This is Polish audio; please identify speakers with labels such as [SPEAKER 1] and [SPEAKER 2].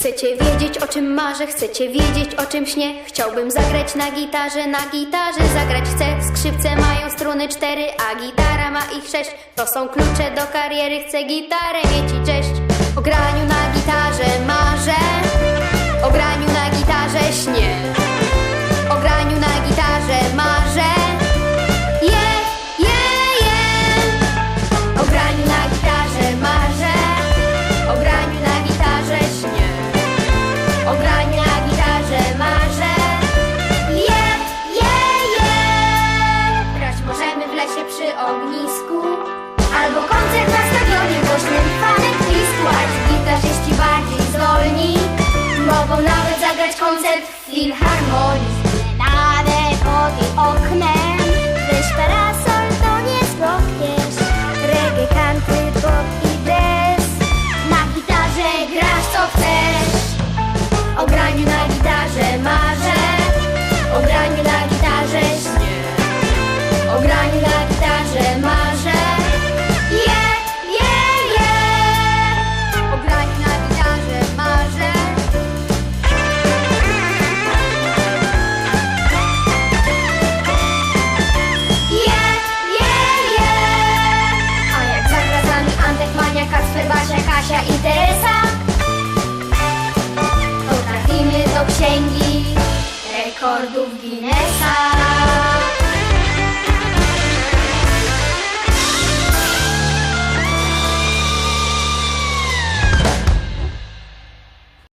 [SPEAKER 1] Chcecie wiedzieć o czym marzę, chcecie wiedzieć o czym śnie Chciałbym zagrać na gitarze, na gitarze zagrać chcę. Skrzypce mają struny cztery, a gitara ma ich sześć. To są klucze do kariery, chcę gitarę mieć i cześć. koncept Filharmonii. Kasia i Teresa Potrafimy do księgi rekordów Guinnessa.